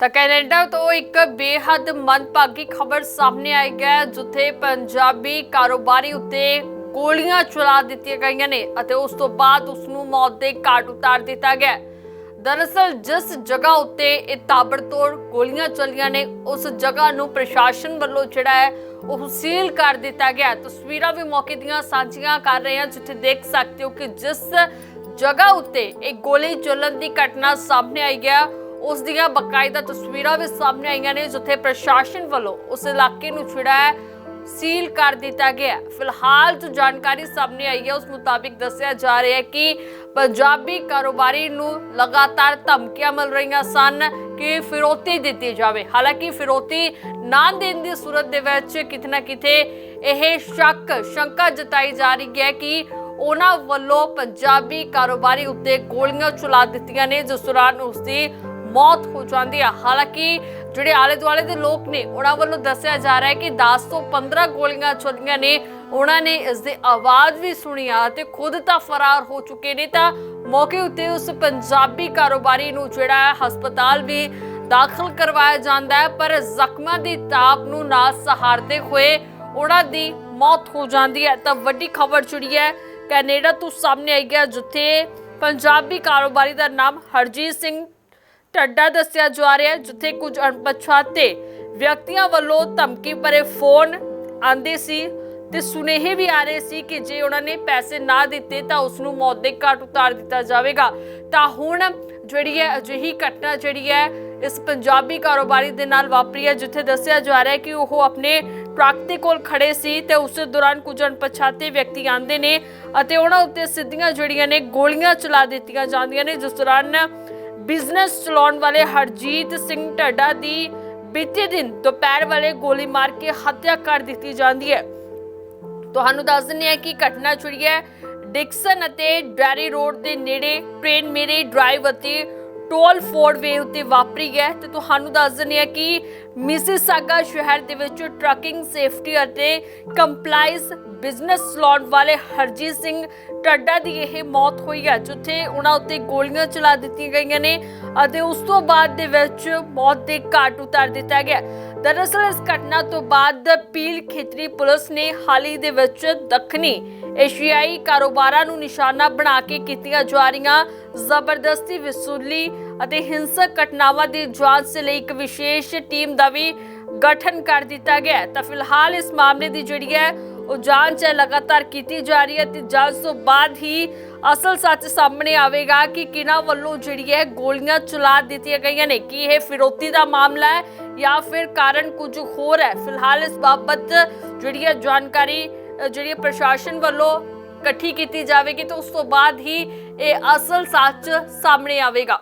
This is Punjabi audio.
ਤਾਂ ਕੈਨੇਡਾ ਤੋਂ ਇੱਕ ਬੇਹੱਦ ਮੰਦਭਾਗੀ ਖਬਰ ਸਾਹਮਣੇ ਆਈ ਹੈ, ਜਿੱਥੇ ਪੰਜਾਬੀ ਕਾਰੋਬਾਰੀ ਉੱਤੇ ਗੋਲੀਆਂ ਚਲਾ ਦਿੱਤੀਆਂ ਗਈਆਂ ਨੇ ਅਤੇ ਉਸ ਤੋਂ ਬਾਅਦ ਉਸ ਨੂੰ ਮੌਤ ਦੇ ਘਾਟ ਉਤਾਰ ਦਿੱਤਾ ਗਿਆ ਦਰਅਸਲ, ਜਿਸ ਜਗ੍ਹਾ ਉੱਤੇ ਇਹ ਤਾਬੜਤੋੜ ਗੋਲੀਆਂ ਚੱਲੀਆਂ ਨੇ, ਉਸ ਜਗ੍ਹਾ ਨੂੰ ਪ੍ਰਸ਼ਾਸਨ ਵੱਲੋਂ ਜਿਹੜਾ ਹੈ, ਉਹ ਸੀਲ ਕਰ ਦਿੱਤਾ ਗਿਆ ਤਸਵੀਰਾਂ ਵੀ ਮੌਕੇ ਦੀਆਂ ਸਾਂਝੀਆਂ ਕਰ ਰਹੇ ਹਾਂ, ਜਿੱਥੇ ਦੇਖ ਸਕਦੇ ਹੋ ਕਿ ਜਿਸ ਜਗ੍ਹਾ ਉੱਤੇ ਇਹ ਗੋਲੀ ਚੱਲਣ ਦੀ ਘਟਨਾ ਸਾਹਮਣੇ ਆਈ ਗਿਆ ਉਸ ਦੀਆਂ ਬਕਾਇਦਾ ਤਸਵੀਰਾਂ ਵੀ ਸਾਹਮਣੇ ਆਈਆਂ ਨੇ, ਜਿੱਥੇ ਪ੍ਰਸ਼ਾਸਨ ਵੱਲੋਂ ਉਸ ਇਲਾਕੇ ਨੂੰ ਜਿਹੜਾ ਸੀਲ ਕਰ ਦਿੱਤਾ ਗਿਆ ਫਿਲਹਾਲ ਜੋ ਜਾਣਕਾਰੀ ਸਾਹਮਣੇ ਆਈ ਹੈ, ਉਸ ਮੁਤਾਬਿਕ ਦੱਸਿਆ ਜਾ ਰਿਹਾ ਹੈ ਕਿ ਪੰਜਾਬੀ ਕਾਰੋਬਾਰੀ ਨੂੰ ਲਗਾਤਾਰ ਧਮਕੀਆਂ ਮਿਲ ਰਹੀਆਂ ਸਨ ਕਿ ਫਿਰੌਤੀ ਦਿੱਤੀ ਜਾਵੇ। ਹਾਲਾਂਕਿ ਫਿਰੋਤੀ ਨਾ ਦੇਣ ਦੀ ਸੂਰਤ ਦੇ ਵਿੱਚ ਕਿਤੇ ਨਾ ਕਿਤੇ ਇਹ ਸ਼ੱਕ, ਸ਼ੰਕਾ ਜਤਾਈ ਜਾ ਰਹੀ ਹੈ ਕਿ ਉਹਨਾਂ ਵੱਲੋਂ ਪੰਜਾਬੀ ਕਾਰੋਬਾਰੀ ਉੱਤੇ ਗੋਲੀਆਂ ਚਲਾ ਦਿੱਤੀਆਂ ਨੇ, ਜਿਸ ਦੌਰਾਨ ਉਸ ਦੀ ਮੌਤ ਹੋ ਜਾਂਦੀ ਹੈ ਹਾਲਾਂਕਿ ਜਿਹੜੇ ਆਲੇ ਦੁਆਲੇ ਦੇ ਲੋਕ ਨੇ, ਉਹਨਾਂ ਵੱਲੋਂ ਦੱਸਿਆ ਜਾ ਰਿਹਾ ਹੈ ਕਿ 10 ਤੋਂ 15 ਗੋਲੀਆਂ ਚੱਲੀਆਂ ਨੇ। ਉਹਨਾਂ ਨੇ ਇਸ ਦੀ ਆਵਾਜ਼ ਵੀ ਸੁਣੀ ਆ ਤੇ ਖੁਦ ਤਾਂ ਫਰਾਰ ਹੋ ਚੁੱਕੇ ਨੇ। ਤਾਂ ਮੌਕੇ ਉੱਤੇ ਉਸ ਪੰਜਾਬੀ ਕਾਰੋਬਾਰੀ ਨੂੰ ਜਿਹੜਾ ਹੈ ਹਸਪਤਾਲ ਵੀ ਦਾਖਲ ਕਰਵਾਇਆ ਜਾਂਦਾ ਹੈ, ਪਰ ਜ਼ਖਮਾਂ ਦੀ ਤਾਪ ਨੂੰ ਨਾ ਸਹਾਰਦੇ ਹੋਏ ਉਹਨਾਂ ਦੀ ਮੌਤ ਹੋ ਜਾਂਦੀ ਹੈ। ਤਾਂ ਵੱਡੀ ਖਬਰ ਜਿਹੜੀ ਹੈ, ਕੈਨੇਡਾ ਤੋਂ ਸਾਹਮਣੇ ਆਈ ਹੈ, ਜਿੱਥੇ ਪੰਜਾਬੀ ਕਾਰੋਬਾਰੀ ਦਾ ਨਾਮ ਹਰਜੀਤ ਸਿੰਘ ਟੱਡਾ ਦੱਸਿਆ ਜਾ ਰਿਹਾ ਹੈ, ਜਿੱਥੇ ਕੁਝ ਅਣਪਛਾਤੇ ਵਿਅਕਤੀਆਂ ਵੱਲੋਂ ਧਮਕੀ ਭਰੇ ਫੋਨ ਆਂਦੇ ਸੀ ਤੇ ਸੁਨੇਹੇ ਵੀ ਆ ਰਹੇ ਸੀ ਕਿ ਜੇ ਉਹਨਾਂ ਨੇ ਪੈਸੇ ਨਾ ਦਿੱਤੇ ਤਾਂ ਉਸ ਨੂੰ ਮੌਤ ਦੇ ਘਾਟ ਉਤਾਰ ਦਿੱਤਾ ਜਾਵੇਗਾ। ਤਾਂ ਹੁਣ ਜਿਹੜੀ ਹੈ ਅਜਿਹੀ ਘਟਨਾ ਜਿਹੜੀ ਹੈ, ਇਸ ਪੰਜਾਬੀ ਕਾਰੋਬਾਰੀ ਦੇ ਨਾਲ ਵਾਪਰੀ ਹੈ, ਜਿੱਥੇ ਦੱਸਿਆ ਜਾ ਰਿਹਾ ਹੈ ਕਿ ਉਹ ਆਪਣੇ ਟਰੱਕ ਦੇ ਕੋਲ ਖੜੇ ਸੀ ਤੇ ਉਸ ਦੌਰਾਨ ਕੁਝ ਅਣਪਛਾਤੇ ਵਿਅਕਤੀ ਆਂਦੇ ਨੇ ਅਤੇ ਉਹਨਾਂ ਉੱਤੇ ਸਿੱਧੀਆਂ ਜਿਹੜੀਆਂ ਨੇ ਗੋਲੀਆਂ ਚਲਾ ਦਿੱਤੀਆਂ ਜਾਂਦੀਆਂ ਨੇ, ਜਿਸ ਦੌਰਾਨ ਬਿਜ਼ਨਸ ਚਲਾਉਣ ਵਾਲੇ ਹਰਜੀਤ ਸਿੰਘ ਢੱਡਾ ਦੀ ਬੀਤੇ ਦਿਨ ਦੁਪਹਿਰ ਵਾਲੇ ਗੋਲੀ ਮਾਰ ਕੇ ਹੱਤਿਆ ਕਰ ਦਿੱਤੀ ਜਾਂਦੀ ਹੈ। ਤੁਹਾਨੂੰ ਦੱਸ ਦਿੰਦੇ ਹਾਂ ਕਿ ਘਟਨਾ ਜਿਹੜੀ ਹੈ, ਡਿਕਸਨ ਅਤੇ ਡੈਰੀ ਰੋਡ ਦੇ ਨੇੜੇ, ਟ੍ਰੇਨ ਮੇਰੇ ਡਰਾਈਵ ਅਤੇ ਟੋਲ ਫੋਰਡ ਵੇ ਉੱਤੇ ਵਾਪਰੀ ਹੈ ਤੇ ਤੁਹਾਨੂੰ ਦੱਸ ਦਿੰਦੇ ਹਾਂ ਕਿ ਮਿਸਿਸਾਗਾ ਸ਼ਹਿਰ ਦੇ ਵਿੱਚ ਟਰੱਕਿੰਗ ਸੇਫਟੀ ਅਤੇ ਕੰਪਲਾਈਂਸ ਬਿਜ਼ਨਸ ਲਾਉਣ ਵਾਲੇ ਹਰਜੀਤ ਸਿੰਘ ਟੱਡਾ ਦੀ ਇਹ ਮੌਤ ਹੋਈ ਹੈ, ਜਿੱਥੇ ਉਹਨਾਂ ਉੱਤੇ ਗੋਲੀਆਂ ਚਲਾ ਦਿੱਤੀਆਂ ਗਈਆਂ ਨੇ ਅਤੇ ਉਸ ਤੋਂ ਬਾਅਦ ਦੇ ਵਿੱਚ ਮੌਤ ਦੇ ਘਾਟ ਉਤਾਰ ਦਿੱਤਾ ਗਿਆ। ਦਰਅਸਲ ਇਸ ਘਟਨਾ ਤੋਂ ਬਾਅਦ ਪੀਲ ਖੇਤਰੀ ਪੁਲਿਸ ਨੇ ਹਾਲ ਹੀ ਦੇ ਵਿੱਚ ਦੱਖਣੀ ਏਸ਼ੀਆਈ ਕਾਰੋਬਾਰਾਂ ਨੂੰ ਨਿਸ਼ਾਨਾ ਬਣਾ ਕੇ ਕੀਤੀਆਂ ਜਾ ਰਹੀਆਂ ਜ਼ਬਰਦਸਤੀ ਵਸੂਲੀ ਅਤੇ ਹਿੰਸਕ ਘਟਨਾਵਾਂ ਦੀ ਜਾਂਚ ਲਈ ਇੱਕ ਵਿਸ਼ੇਸ਼ ਟੀਮ ਦਾ ਵੀ ਗਠਨ ਕਰ ਦਿੱਤਾ ਗਿਆ ਤਾਂ ਫਿਲਹਾਲ ਇਸ ਮਾਮਲੇ ਦੀ ਜਿਹੜੀ ਹੈ, ਉਹ ਜਾਂਚ ਹੈ, ਲਗਾਤਾਰ ਕੀਤੀ ਜਾ ਰਹੀ ਹੈ ਤੇ ਜਾਂਚ ਤੋਂ ਬਾਅਦ ਹੀ ਅਸਲ ਸੱਚ ਸਾਹਮਣੇ ਆਵੇਗਾ ਕਿ ਕਿਹਨਾਂ ਵੱਲੋਂ ਜਿਹੜੀ ਹੈ, ਗੋਲੀਆਂ ਚਲਾ ਦਿੱਤੀਆਂ ਗਈਆਂ ਨੇ। ਕੀ ਇਹ ਫਿਰੋਤੀ ਦਾ ਮਾਮਲਾ ਹੈ ਜਾਂ ਫਿਰ ਕਾਰਨ ਕੁਝ ਹੋਰ ਹੈ? ਫਿਲਹਾਲ ਇਸ ਬਾਬਤ ਜਿਹੜੀ ਹੈ, ਜਾਣਕਾਰੀ ਜਿਹੜੀ ਪ੍ਰਸ਼ਾਸਨ ਵੱਲੋਂ ਇਕੱਠੀ ਕੀਤੀ ਜਾਵੇਗੀ, ਤੇ ਉਸ ਤੋਂ ਬਾਅਦ ਹੀ ਇਹ ਅਸਲ ਸੱਚ ਸਾਹਮਣੇ ਆਵੇਗਾ।